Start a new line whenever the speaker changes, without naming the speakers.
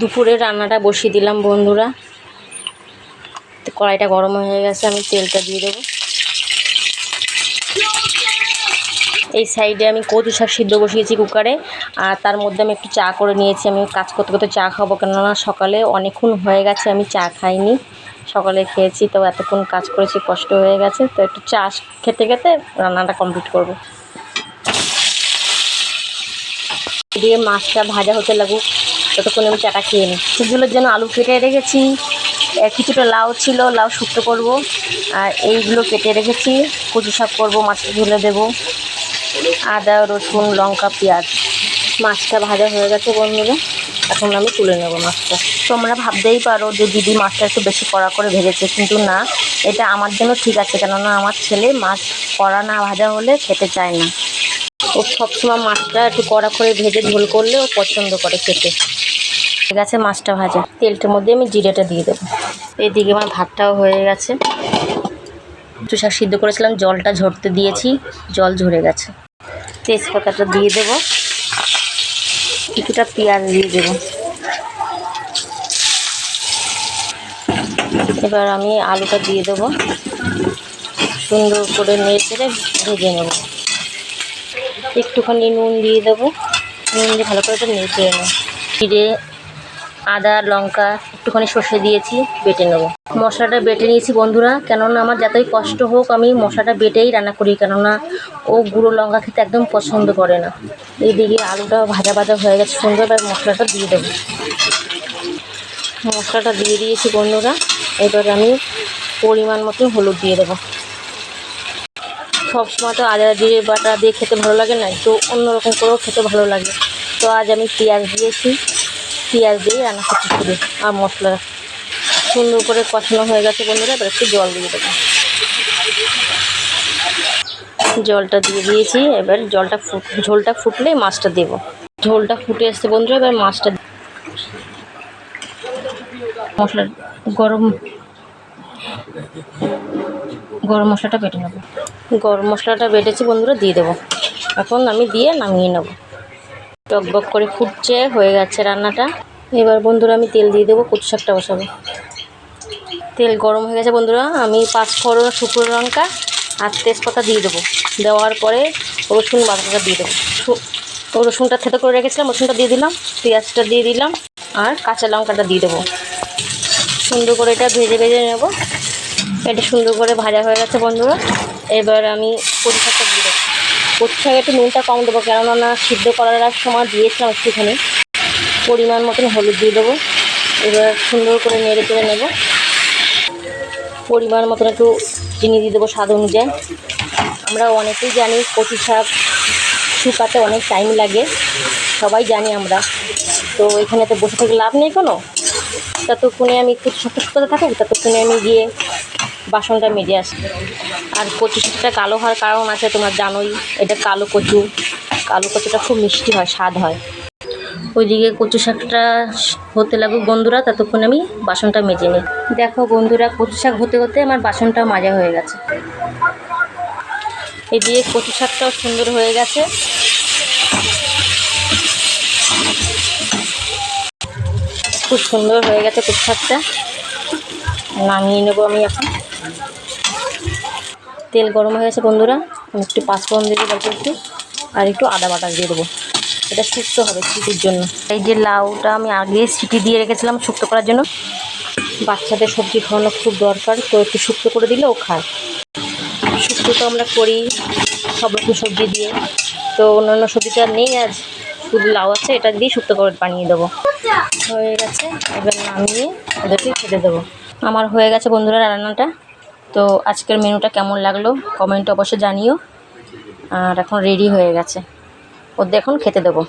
দুপুরে রান্নাটা বসিয়ে দিলাম বন্ধুরা। কড়াইটা গরম হয়ে গেছে, আমি তেলটা দিয়ে দেবো। এই সাইডে আমি কচু শাক সিদ্ধ বসিয়েছি কুকারে, আর তার মধ্যে আমি একটু চা করে নিয়েছি। আমি কাজ করতে করতে চা খাব, কেননা সকালে অনেকক্ষণ হয়ে গেছে, আমি চা খাইনি। সকালে খেয়েছি, তো এতক্ষণ কাজ করেছি, কষ্ট হয়ে গেছে। তো একটু চা খেতে খেতে রান্নাটা কমপ্লিট করব। দিয়ে মাছটা ভাজা হতে লাগুক ততক্ষণ আমি চাটা খেয়ে নিই। সেগুলোর জন্য আলু কেটে রেখেছি। কিছুটা লাউ ছিল, লাউ শুক্তো করব। আর এইগুলো কেটে রেখেছি। কচু শাক করব মাছটা ঝুলে দেবো। আদা, রসুন, লঙ্কা, পেঁয়াজ। মাছটা ভাজা হয়ে গেছে বন্ধুরা। এখন আমি তুলে নেব মাছটা। তোমরা ভাবতেই পারো যে দিদি মাছটা একটু বেশি কড়া করে ভেজেছে, কিন্তু না। এটা আমার জন্য ঠিক আছে, কেননা আমার ছেলে মাছ কড়া না ভাজা হলে খেতে চায় না। ও সবসময় মাছটা একটু কড়া করে ভেজে ঝোল করলে ও পছন্দ করে খেতে। আছে, মাছটা ভাজা। তেলটার মধ্যে আমি জিরেটা দিয়ে দেবো। এদিকে আমার ভাতটাও হয়ে গেছে। একটু শাক সিদ্ধ করেছিলাম, জলটা ঝরতে দিয়েছি, জল ঝরে গেছে। তেজপাতাটা দিয়ে দেবো। কিছুটা পেঁয়াজ দিয়ে দেবো। এবার আমি আলুটা দিয়ে দেবো। সুন্দর করে নেড়ে ভেজে নেব। একটুখানি নুন দিয়ে দেবো। নুন দিয়ে ভালো করে নেড়ে নেব। জিরে আদা, লঙ্কা, একটুখানি সর্ষে দিয়েছি, বেটে নেব। মশলাটা বেটে নিয়েছি বন্ধুরা, কেননা আমার যতই কষ্ট হোক আমি মশলাটা বেটেই রান্না করি, কেননা ও গুঁড়ো লঙ্কা খেতে একদম পছন্দ করে না। এইদিকে আলুটা ভাজা ভাজা হয়ে গেছে, সুন্দর এবার মশলাটা দিয়ে দেবো। মশলাটা দিয়ে দিয়েছি বন্ধুরা, এবার আমি পরিমাণ মতন হলুদ দিয়ে দেবো। সবসময় তো আদা দিয়ে, বাটা দিয়ে খেতে ভালো লাগে না, একটু অন্যরকম করেও খেতে ভালো লাগে। তো আজ আমি পেঁয়াজ দিয়েছি পেঁয়াজ দিয়ে রান্না করতে শুরু আর মশলা। সুন্দর করে কষানো হয়ে গেছে বন্ধুরা, এবার একটু জল দিয়ে দেবো। জলটা দিয়ে দিয়েছি, এবার জলটা ফুট, ঝোলটা ফুটলে মাছটা দেব। ঝোলটা ফুটে আসছে বন্ধুরা, এবার মাছটা মশলা, গরম গরম মশলাটা বেটে নেব। গরম মশলাটা বেটেছি বন্ধুরা, দিয়ে দেবো। এখন আমি দিয়ে নামিয়ে নেব। টকবক করে ফুটছে, হয়ে গেছে রান্নাটা। এবার বন্ধুরা আমি তেল দিয়ে দেবো, কচু শাকটা বসাবো। তেল গরম হয়ে গেছে বন্ধুরা, আমি পাঁচ ফোড়ন শুকনো লঙ্কা আর তেজপাতা দিয়ে দেবো। দেওয়ার পরে রসুন বাটাটা দিয়ে দেবো। রসুনটা থেতো করে রেখেছিলাম, রসুনটা দিয়ে দিলাম, পেঁয়াজটা দিয়ে দিলাম আর কাঁচা লঙ্কাটা দিয়ে দেবো। সুন্দর করে এটা ভেজে ভেজে নেব। এটা সুন্দর করে ভাজা হয়ে গেছে বন্ধুরা। এবার আমি কচু শাকটা দিয়ে দেবো কচু শাকে একটু নুনটা কম দেবো, কেননা সিদ্ধ করার সময় দিয়েছিলাম একটুখানি। পরিমাণ মতন হলুদ দিয়ে দেবো। এবার সুন্দর করে নেড়ে করে নেব। পরিমাণ মতন একটু চিনি দিয়ে দেবো স্বাদ অনুযায়ী। আমরা অনেকেই জানি কচু শাক শুকাতে অনেক টাইম লাগে। সবাই জানি আমরা। তো এখানে তো বসে থেকে লাভ নেই কোনো? ততক্ষণে আমি কচু শাকটা শুকাতে থাকুক, ততক্ষণে আমি গিয়ে বাসনটা মেজে আসি। আর কচু শাকটা কালো হওয়ার কারণ আছে, তোমরা জানোই, এটা কালো কচু। কালো কচুটা খুব মিষ্টি হয়, স্বাদ হয়। ওইদিকে কচু শাকটা হতে লাগুক বন্ধুরা, ততক্ষণ আমি বাসনটা মেজে নিই। দেখো বন্ধুরা, কচু শাক হতে হতে আমার বাসনটা মাজা হয়ে গেছে। এদিকে কচু শাকটাও সুন্দর হয়ে গেছে। খুব সুন্দর হয়ে গেছে কচু শাকটা। নামিয়ে নেব আমি এখন। তেল গরম হয়ে গেছে বন্ধুরা। আমি একটু পাঁচফোড়ন দিয়ে দেবো একটু আর একটু আদা বাটা দিয়ে দেবো। এটা শুক্তো হবে সিটির জন্য। এই যে লাউটা আমি আগে সিটি দিয়ে রেখেছিলাম শুক্তো করার জন্য। বাচ্চাদের সবজি খাওয়ানো খুব দরকার, তো একটু শুক্তো করে দিলে ও খায়। শুক্তো তো আমরা করি সব রকম সবজি দিয়ে। তো অন্যান্য সবজিটা নেই আজ শুধু লাউ আছে, এটা দিয়ে শুক্তো করে বানিয়ে দেবো। হয়ে গেছে, এবার নামিয়ে ওদেরকে খেতে দেবো। আমার হয়ে গেছে বন্ধুরা রান্নাটা। তো আজকের মেনুটা কেমন লাগল কমেন্ট অবশ্যই জানিও। আর এখন রেডি হয়ে গেছে। ওদের এখন খেতে দেবো।